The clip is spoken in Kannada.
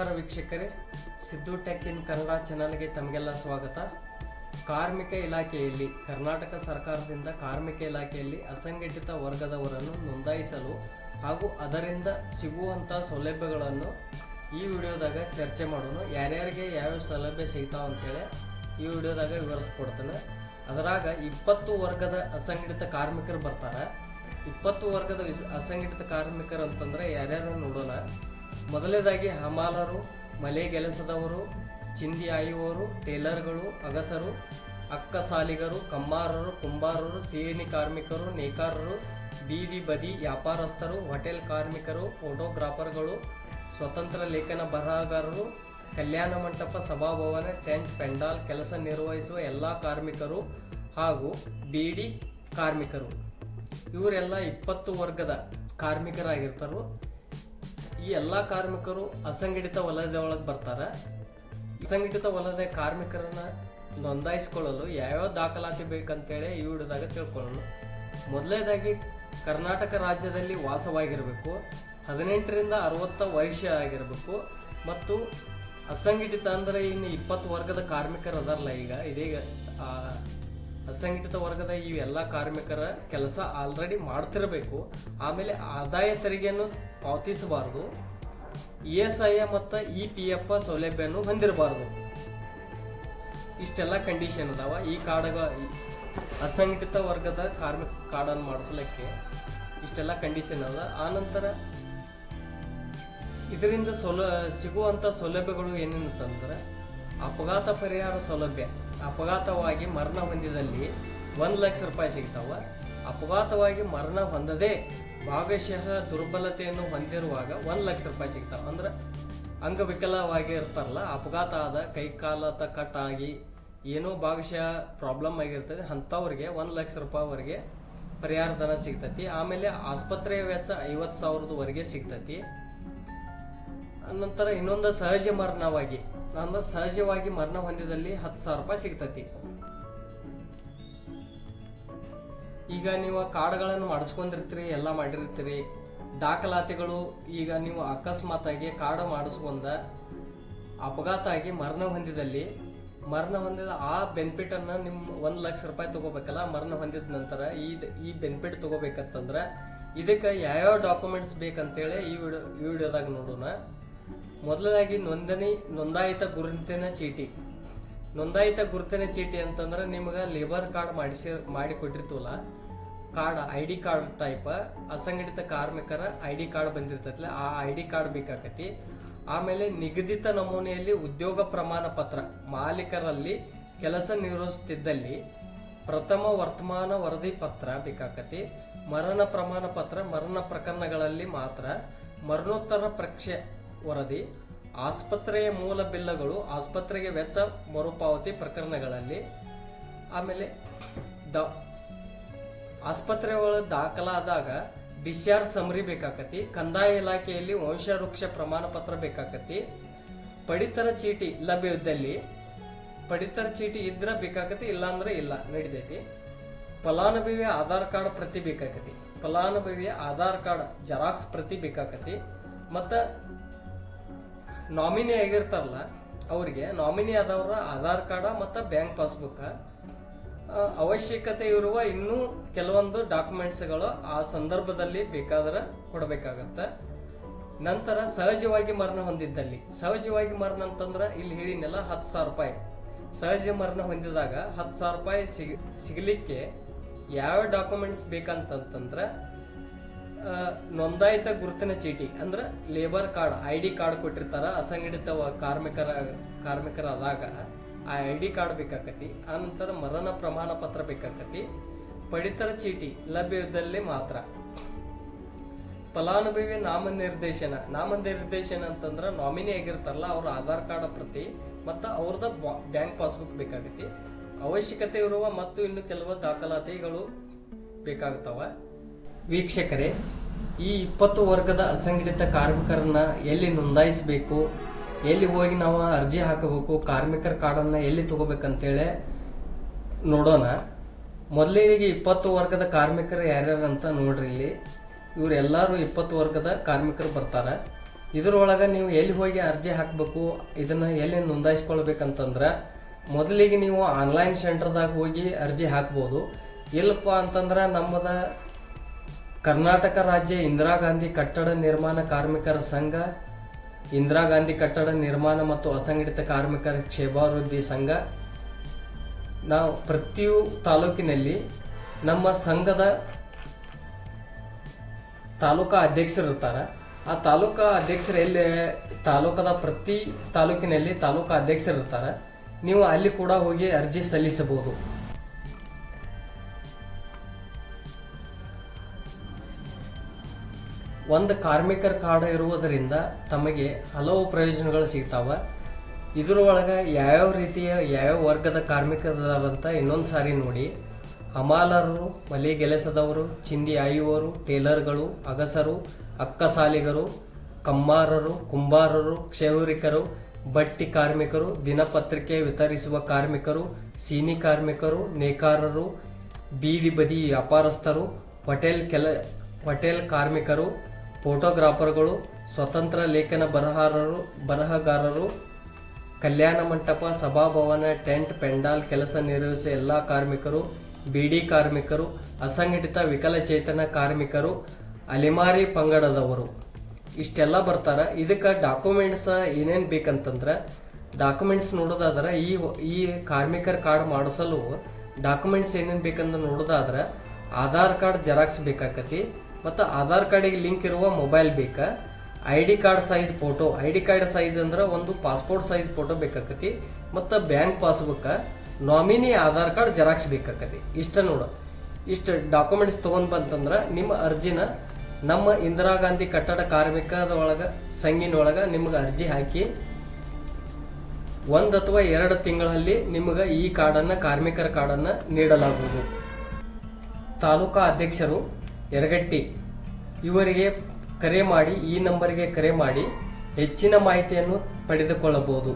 ನಮಸ್ಕಾರ ವೀಕ್ಷಕರೇ. ಸಿದ್ದು ಟೆಕ್ ಇನ್ ಕನ್ನಡ ಚಾನಲ್ಗೆ ತಮಗೆಲ್ಲ ಸ್ವಾಗತ. ಕಾರ್ಮಿಕ ಇಲಾಖೆಯಲ್ಲಿ, ಕರ್ನಾಟಕ ಸರ್ಕಾರದಿಂದ ಕಾರ್ಮಿಕ ಇಲಾಖೆಯಲ್ಲಿ ಅಸಂಘಟಿತ ವರ್ಗದವರನ್ನು ನೋಂದಾಯಿಸಲು ಹಾಗೂ ಅದರಿಂದ ಸಿಗುವಂಥ ಸೌಲಭ್ಯಗಳನ್ನು ಈ ವಿಡಿಯೋದಾಗ ಚರ್ಚೆ ಮಾಡೋಣ. ಯಾರ್ಯಾರಿಗೆ ಯಾವ್ಯಾವ ಸೌಲಭ್ಯ ಸಿಗ್ತಾವ ಅಂತೇಳಿ ಈ ವಿಡಿಯೋದಾಗ ವಿವರಿಸ್ಕೊಡ್ತೇನೆ. ಅದರಾಗ ಇಪ್ಪತ್ತು ವರ್ಗದ ಅಸಂಘಟಿತ ಕಾರ್ಮಿಕರು ಬರ್ತಾರೆ. ಇಪ್ಪತ್ತು ವರ್ಗದ ವಿಸ್, ಅಸಂಘಟಿತ ಕಾರ್ಮಿಕರು ಅಂತಂದ್ರೆ ಯಾರ್ಯಾರು ನೋಡೋಣ. ಮೊದಲನೇದಾಗಿ ಹಮಾಲರು, ಮಲೆ ಗೆಲಸದವರು, ಚಿಂದಿ ಆಯುವವರು ಟೇಲರ್ಗಳು, ಅಗಸರು ಅಕ್ಕ ಸಾಲಿಗರು ಕಮ್ಮಾರರು, ಕುಂಬಾರರು, ಸೇನಿ ಕಾರ್ಮಿಕರು, ನೇಕಾರರು, ಬೀದಿ ಬದಿ ವ್ಯಾಪಾರಸ್ಥರು, ಹೋಟೆಲ್ ಕಾರ್ಮಿಕರು, ಫೋಟೋಗ್ರಾಫರ್ಗಳು, ಸ್ವತಂತ್ರ ಲೇಖನ ಬರಹಗಾರರು, ಕಲ್ಯಾಣ ಮಂಟಪ, ಸಭಾಭವನ, ಟೆಂಟ್, ಪೆಂಡಾಲ್, ಕೆಲಸ ನಿರ್ವಹಿಸುವ ಎಲ್ಲ ಕಾರ್ಮಿಕರು ಹಾಗೂ ಬೀಡಿ ಕಾರ್ಮಿಕರು. ಇವರೆಲ್ಲ ಇಪ್ಪತ್ತು ವರ್ಗದ ಕಾರ್ಮಿಕರಾಗಿರ್ತಾರೋ. ಈ ಎಲ್ಲ ಕಾರ್ಮಿಕರು ಅಸಂಘಟಿತ ವಲಯದೊಳಗೆ ಬರ್ತಾರೆ. ಅಸಂಘಟಿತ ವಲಯದ ಕಾರ್ಮಿಕರನ್ನ ನೋಂದಾಯಿಸಿಕೊಳ್ಳಲು ಯಾವ್ಯಾವ ದಾಖಲಾತಿ ಬೇಕಂತೇಳಿ ಈ ವಿಡಿಯೋದಾಗ ತಿಳ್ಕೊಳ್ಳೋಣ. ಮೊದಲನೇದಾಗಿ ಕರ್ನಾಟಕ ರಾಜ್ಯದಲ್ಲಿ ವಾಸವಾಗಿರಬೇಕು. ಹದಿನೆಂಟರಿಂದ ಅರವತ್ತ ವರ್ಷ ಆಗಿರಬೇಕು. ಮತ್ತು ಅಸಂಘಟಿತ ಅಂದರೆ ಇನ್ನು ಇಪ್ಪತ್ತು ವರ್ಗದ ಕಾರ್ಮಿಕರು ಅದಾರಲ್ಲ ಈಗ. ಇದೀಗ ಅಸಂಘಟಿತ ವರ್ಗದ ಈ ಎಲ್ಲ ಕಾರ್ಮಿಕರ ಕೆಲಸ ಆಲ್ರೆಡಿ ಮಾಡ್ತಿರಬೇಕು. ಆಮೇಲೆ ಆದಾಯ ತೆರಿಗೆಯನ್ನು ಪಾವತಿಸಬಾರದು. ಇ ಎಸ್ ಐ ಎ ಮತ್ತು ಇ ಪಿ ಎಫ್ ಸೌಲಭ್ಯವನ್ನು ಹೊಂದಿರಬಾರದು. ಇಷ್ಟೆಲ್ಲ ಕಂಡೀಷನ್ ಅದಾವ. ಈ ಕಾರ್ಡ್ಗ ಅಸಂಘಟಿತ ವರ್ಗದ ಕಾರ್ಮಿಕ ಕಾರ್ಡನ್ನು ಮಾಡಿಸ್ಲಿಕ್ಕೆ ಇಷ್ಟೆಲ್ಲ ಕಂಡೀಷನ್ ಅದ. ಆನಂತರ ಇದರಿಂದ ಸೌಲ ಸಿಗುವಂಥ ಸೌಲಭ್ಯಗಳು ಏನೇನಂತಂದ್ರೆ ಅಪಘಾತ ಪರಿಹಾರ ಸೌಲಭ್ಯ. ಅಪಘಾತವಾಗಿ ಮರಣ ಹೊಂದಿದಲ್ಲಿ ಒಂದು ಲಕ್ಷ ರೂಪಾಯಿ ಸಿಗ್ತಾವ. ಅಪಘಾತವಾಗಿ ಮರಣ ಹೊಂದದೆ ಭಾಗಶಃ ದುರ್ಬಲತೆಯನ್ನು ಹೊಂದಿರುವಾಗ ಒಂದು ಲಕ್ಷ ರೂಪಾಯಿ ಸಿಗ್ತಾವೆ ಅಂದ್ರೆ ಅಂಗವಿಕಲವಾಗಿ ಇರ್ತಾರಲ್ಲ, ಅಪಘಾತ ಆದ ಕೈ ಕಾಲತ ಕಟ್ ಆಗಿ ಏನೋ ಭಾಗಶಃ ಪ್ರಾಬ್ಲಮ್ ಆಗಿರ್ತದೆ, ಅಂಥವ್ರಿಗೆ ಒಂದು ಲಕ್ಷ ರೂಪಾಯಿವರೆಗೆ ಪರಿಹಾರ ಧನ ಸಿಗ್ತತಿ. ಆಮೇಲೆ ಆಸ್ಪತ್ರೆ ವೆಚ್ಚ ಐವತ್ತು ಸಾವಿರದವರೆಗೆ ಸಿಗ್ತತಿ. ನಂತರ ಇನ್ನೊಂದು ಸಹಜ ಮರಣವಾಗಿ, ಅಂದ್ರೆ ಸಹಜವಾಗಿ ಮರಣ ಹೊಂದಿದಲ್ಲಿ ಹತ್ತು ಸಾವಿರ ರೂಪಾಯಿ ಸಿಗ್ತತಿ. ಈಗ ನೀವು ಕಾರ್ಡ್ಗಳನ್ನು ಮಾಡಿಸ್ಕೊಂಡಿರ್ತೀರಿ, ಎಲ್ಲ ಮಾಡಿರ್ತೀರಿ. ದಾಖಲಾತಿಗಳು ಈಗ ನೀವು ಅಕಸ್ಮಾತ್ ಆಗಿ ಕಾರ್ಡ್ ಮಾಡಿಸ್ಕೊಂಡ ಅಪಘಾತ ಆಗಿ ಮರಣ ಹೊಂದಿದಲ್ಲಿ, ಮರಣ ಹೊಂದಿದ ಆ ಬೆನಿಫಿಟ್ ಅನ್ನ ನಿಮ್ ಒಂದ್ ಲಕ್ಷ ರೂಪಾಯಿ ತಗೋಬೇಕಲ್ಲ, ಮರಣ ಹೊಂದಿದ ನಂತರ ಈ ಈ ಬೆನಿಫಿಟ್ ತಗೋಬೇಕಂತಂದ್ರ ಇದಕ್ಕೆ ಯಾವ್ಯಾವ ಡಾಕ್ಯುಮೆಂಟ್ಸ್ ಬೇಕಂತೇಳಿ ಈ ವಿಡಿಯೋ ಈ ವಿಡಿಯೋದಾಗ ನೋಡೋಣ. ಮೊದಲದಾಗಿ ನೋಂದಣಿ, ನೋಂದಾಯಿತ ಗುರುತಿನ ಚೀಟಿ. ನೋಂದಾಯಿತ ಗುರುತಿನ ಚೀಟಿ ಅಂತಂದ್ರೆ ನಿಮ್ಗೆ ಲೇಬರ್ ಕಾರ್ಡ್ ಮಾಡಿಸಿ ಮಾಡಿ ಕೊಟ್ಟಿರ್ತೀವಲ್ಲ card I D card type ಅಸಂಘಟಿತ ಕಾರ್ಮಿಕರ ಐ ಡಿ ಕಾರ್ಡ್ ಬಂದಿರ್ತೈತಲ್ಲ, ಆ ಐ ಡಿ ಕಾರ್ಡ್ ಬೇಕಾಕತಿ. ಆಮೇಲೆ ನಿಗದಿತ ನಮೂನೆಯಲ್ಲಿ ಉದ್ಯೋಗ ಪ್ರಮಾಣ ಪತ್ರ, ಮಾಲೀಕರಲ್ಲಿ ಕೆಲಸ ನಿರ್ವಹಿಸುತ್ತಿದ್ದಲ್ಲಿ ಪ್ರಥಮ ವರ್ತಮಾನ ವರದಿ ಪತ್ರ ಬೇಕಾಕತಿ. ಮರಣ ಪ್ರಮಾಣ ಪತ್ರ, ಮರಣ ಪ್ರಕರಣಗಳಲ್ಲಿ ಮಾತ್ರ. ಮರಣೋತ್ತರ ಪ್ರಕ್ಷೆ ವರದಿ, ಆಸ್ಪತ್ರೆಯ ಮೂಲ ಬಿಲ್ಲಗಳು, ಆಸ್ಪತ್ರೆಗೆ ವೆಚ್ಚ ಮರುಪಾವತಿ ಪ್ರಕರಣಗಳಲ್ಲಿ. ಆಮೇಲೆ ದ ಆಸ್ಪತ್ರೆ ಒಳಗೆ ದಾಖಲಾದಾಗ ಡಿಸ್ಚಾರ್ಜ್ ಸಮರಿ ಬೇಕಾಕತಿ, ಕಂದಾಯ ಇಲಾಖೆಯಲ್ಲಿ ವಂಶವೃಕ್ಷ ಪ್ರಮಾಣ ಪತ್ರ ಬೇಕಾಕತಿ, ಪಡಿತರ ಚೀಟಿ ಲಭ್ಯವಿದ್ದಲ್ಲಿ ಪಡಿತರ ಚೀಟಿ ಇದ್ರ ಬೇಕಾಕತಿ, ಇಲ್ಲಾಂದ್ರೆ ಇಲ್ಲ, ನಡಿತೈತಿ. ಫಲಾನುಭವಿಯ ಆಧಾರ್ ಕಾರ್ಡ್ ಪ್ರತಿ ಬೇಕಾಕತಿ. ಫಲಾನುಭವಿಯ ಆಧಾರ್ ಕಾರ್ಡ್ ಜೆರಾಕ್ಸ್ ಪ್ರತಿ ಬೇಕಾಕತಿ. ಮತ್ತು ನಾಮಿನಿ ಆಗಿರ್ತಾರಲ್ಲ, ಅವರಿಗೆ ನಾಮಿನಿ ಆದವರ ಆಧಾರ್ ಕಾರ್ಡ ಮತ್ತು ಬ್ಯಾಂಕ್ ಪಾಸ್ಬುಕ್. ಅವಶ್ಯಕತೆ ಇರುವ ಇನ್ನೂ ಕೆಲವೊಂದು ಡಾಕ್ಯುಮೆಂಟ್ಸ್ಗಳು ಆ ಸಂದರ್ಭದಲ್ಲಿ ಬೇಕಾದ್ರೆ ಕೊಡಬೇಕಾಗತ್ತೆ. ನಂತರ ಸಹಜವಾಗಿ ಮರಣ ಹೊಂದಿದ್ದಲ್ಲಿ. ಸಹಜವಾಗಿ ಮರಣ ಅಂತಂದ್ರೆ ಇಲ್ಲಿ ಹೇಳಿನೆಲ್ಲ ಹತ್ತು ಸಾವಿರ ರೂಪಾಯಿ. ಸಹಜ ಮರಣ ಹೊಂದಿದಾಗ ಹತ್ತು ಸಾವಿರ ರೂಪಾಯಿ ಸಿಗ್ ಸಿಗಲಿಕ್ಕೆ ಯಾವ ಡಾಕ್ಯುಮೆಂಟ್ಸ್ ಬೇಕಂತಂತಂದ್ರೆ ನೋಂದಾಯಿತ ಗುರುತಿನ ಚೀಟಿ ಅಂದ್ರೆ labour card, I D card ಕೊಟ್ಟಿರ್ತಾರ, ಅಸಂಘಟಿತ ಕಾರ್ಮಿಕರ, ಕಾರ್ಮಿಕರಾದಾಗ. ಆ ಐ ಡಿ ಕಾರ್ಡ್ ಬೇಕಾಕತಿ ಆನಂತರ ಮರಣ ಪ್ರಮಾಣ ಪತ್ರ ಬೇಕಾಕತಿ, ಪಡಿತರ ಚೀಟಿ ಲಭ್ಯವಿದ್ದಲ್ಲಿ ಮಾತ್ರ. ಫಲಾನುಭವಿ ನಾಮನಿರ್ದೇಶನ ನಾಮನಿರ್ದೇಶನ ಅಂತಂದ್ರೆ ನಾಮಿನಿ ಆಗಿರ್ತಾರಲ್ಲ, ಅವ್ರ ಆಧಾರ್ ಕಾರ್ಡ್ ಪ್ರತಿ, ಮತ್ತು ಅವ್ರದ ಬ್ಯಾಂಕ್ ಪಾಸ್ಬುಕ್ ಬೇಕಾಗತಿ ಅವಶ್ಯಕತೆ ಇರುವ ಮತ್ತು ಇನ್ನು ಕೆಲವು ದಾಖಲಾತಿಗಳು ಬೇಕಾಗ್ತಾವ. ವೀಕ್ಷಕರೇ, ಈ ಇಪ್ಪತ್ತು ವರ್ಗದ ಅಸಂಘಟಿತ ಕಾರ್ಮಿಕರನ್ನ ಎಲ್ಲಿ ನೋಂದಾಯಿಸಬೇಕು? ಎಲ್ಲಿ ಹೋಗಿ ನಾವು ಅರ್ಜಿ ಹಾಕಬೇಕು, ಕಾರ್ಮಿಕರ ಕಾರ್ಡನ್ನ ಎಲ್ಲಿ ತಗೋಬೇಕಂತೇಳಿ ನೋಡೋಣ. ಮೊದಲಿಗೆ ಇಪ್ಪತ್ತು ವರ್ಗದ ಕಾರ್ಮಿಕರು ಯಾರ್ಯಾರು ಅಂತ ನೋಡ್ರಿ ಇಲ್ಲಿ. ಇವರೆಲ್ಲರೂ ಇಪ್ಪತ್ತು ವರ್ಗದ ಕಾರ್ಮಿಕರು ಬರ್ತಾರೆ. ಇದರೊಳಗೆ ನೀವು ಎಲ್ಲಿ ಹೋಗಿ ಅರ್ಜಿ ಹಾಕಬೇಕು, ಇದನ್ನು ಎಲ್ಲಿ ನೋಂದಾಯಿಸ್ಕೊಳ್ಬೇಕಂತಂದ್ರೆ ಮೊದಲಿಗೆ ನೀವು ಆನ್ಲೈನ್ ಸೆಂಟರ್ದಾಗ ಹೋಗಿ ಅರ್ಜಿ ಹಾಕ್ಬೋದು. ಇಲ್ಲಪ್ಪ ಅಂತಂದ್ರೆ ನಮ್ಮದ ಕರ್ನಾಟಕ ರಾಜ್ಯ ಇಂದಿರಾ ಗಾಂಧಿ ಕಟ್ಟಡ ನಿರ್ಮಾಣ ಕಾರ್ಮಿಕರ ಸಂಘ ಇಂದಿರಾ ಗಾಂಧಿ ಕಟ್ಟಡ ನಿರ್ಮಾಣ ಮತ್ತು ಅಸಂಘಟಿತ ಕಾರ್ಮಿಕರ ಕ್ಷೇಮಾಭಿವೃದ್ಧಿ ಸಂಘ. ನಾವು ಪ್ರತಿಯು ತಾಲೂಕಿನಲ್ಲಿ ನಮ್ಮ ಸಂಘದ ತಾಲೂಕಾ ಅಧ್ಯಕ್ಷರಿರ್ತಾರೆ ಆ ತಾಲೂಕಾ ಅಧ್ಯಕ್ಷರು ಎಲ್ಲಿ, ತಾಲೂಕದ ಪ್ರತಿ ತಾಲೂಕಿನಲ್ಲಿ ತಾಲೂಕಾ ಅಧ್ಯಕ್ಷರಿರ್ತಾರೆ ನೀವು ಅಲ್ಲಿ ಕೂಡ ಹೋಗಿ ಅರ್ಜಿ ಸಲ್ಲಿಸಬಹುದು. ಒಂದು ಕಾರ್ಮಿಕರ ಕಾರ್ಡ್ ಇರುವುದರಿಂದ ತಮಗೆ ಹಲವು ಪ್ರಯೋಜನಗಳು ಸಿಗ್ತಾವ. ಇದರೊಳಗೆ ಯಾವ್ಯಾವ ರೀತಿಯ, ಯಾವ್ಯಾವ ವರ್ಗದ ಕಾರ್ಮಿಕರದಾರಂತ ಇನ್ನೊಂದು ಸಾರಿ ನೋಡಿ. ಹಮಾಲರು ಮಲೆಗೆಲಸದವರು ಚಿಂದಿ ಆಯುವರು, ಟೇಲರ್ಗಳು, ಅಗಸರು ಅಕ್ಕಸಾಲಿಗರು ಕಮ್ಮಾರರು, ಕುಂಬಾರರು, ಕ್ಷೌರಿಕರು, ಬಟ್ಟಿ ಕಾರ್ಮಿಕರು, ದಿನಪತ್ರಿಕೆ ವಿತರಿಸುವ ಕಾರ್ಮಿಕರು, ಸೀನಿ ಕಾರ್ಮಿಕರು, ನೇಕಾರರು, ಬೀದಿ ಬದಿ ವ್ಯಾಪಾರಸ್ಥರು ಹೋಟೆಲ್ ಕೆಲ ಹೋಟೆಲ್ ಕಾರ್ಮಿಕರು ಫೋಟೋಗ್ರಾಫರ್ಗಳು, ಸ್ವತಂತ್ರ ಲೇಖನ ಬರಹಾರರು ಬರಹಗಾರರು, ಕಲ್ಯಾಣ ಮಂಟಪ, ಸಭಾಭವನ, ಟೆಂಟ್, ಪೆಂಡಾಲ್ ಕೆಲಸ ನಿರ್ವಹಿಸುವ ಎಲ್ಲ ಕಾರ್ಮಿಕರು, ಬಿಡಿ ಕಾರ್ಮಿಕರು, ಅಸಂಘಟಿತ ವಿಕಲಚೇತನ ಕಾರ್ಮಿಕರು, ಅಲೆಮಾರಿ ಪಂಗಡದವರು. ಇಷ್ಟೆಲ್ಲ ಬರ್ತಾರೆ. ಇದಕ್ಕೆ ಡಾಕ್ಯುಮೆಂಟ್ಸ್ ಏನೇನು ಬೇಕಂತಂದ್ರೆ, ಡಾಕ್ಯುಮೆಂಟ್ಸ್ ನೋಡೋದಾದ್ರೆ ಈ ಈ ಕಾರ್ಮಿಕರ ಕಾರ್ಡ್ ಮಾಡಿಸಲು ಡಾಕ್ಯುಮೆಂಟ್ಸ್ ಏನೇನು ಬೇಕಂತ ನೋಡೋದಾದ್ರೆ, ಆಧಾರ್ ಕಾರ್ಡ್ ಜೆರಾಕ್ಸ್ ಬೇಕಾಕತಿ ಮತ್ತು ಆಧಾರ್ ಕಾರ್ಡಿಗೆ ಲಿಂಕ್ ಇರುವ ಮೊಬೈಲ್ ಬೇಕಾ. I D card size photo, I D card size ಅಂದ್ರೆ ಒಂದು ಪಾಸ್ಪೋರ್ಟ್ ಸೈಜ್ ಫೋಟೋ ಬೇಕಾಕತಿ, ಮತ್ತು bank passbook nominee, Aadhaar card, xerox ಬೇಕಾಕತಿ. ಇಷ್ಟ ನೋಡು. ಇಷ್ಟು ಡಾಕ್ಯುಮೆಂಟ್ಸ್ ತೊಗೊಂಡು ಬಂತಂದ್ರೆ ನಿಮ್ಮ ಅರ್ಜಿನ ನಮ್ಮ ಇಂದಿರಾ ಗಾಂಧಿ ಕಟ್ಟಡ ಕಾರ್ಮಿಕದ ಒಳಗೆ ಸಂಘಿನೊಳಗೆ ನಿಮ್ಗೆ ಅರ್ಜಿ ಹಾಕಿ, ಒಂದು ಅಥವಾ ಎರಡು ತಿಂಗಳಲ್ಲಿ ನಿಮಗೆ ಈ ಕಾರ್ಡನ್ನು ಕಾರ್ಮಿಕರ ಕಾರ್ಡನ್ನು ನೀಡಲಾಗುವುದು. ತಾಲೂಕಾ ಅಧ್ಯಕ್ಷರು ಯರಗಟ್ಟಿ ಇವರಿಗೆ ಕರೆ ಮಾಡಿ ಈ ನಂಬರ್ಗೆ ಕರೆ ಮಾಡಿ ಹೆಚ್ಚಿನ ಮಾಹಿತಿಯನ್ನು ಪಡೆದುಕೊಳ್ಳಬಹುದು.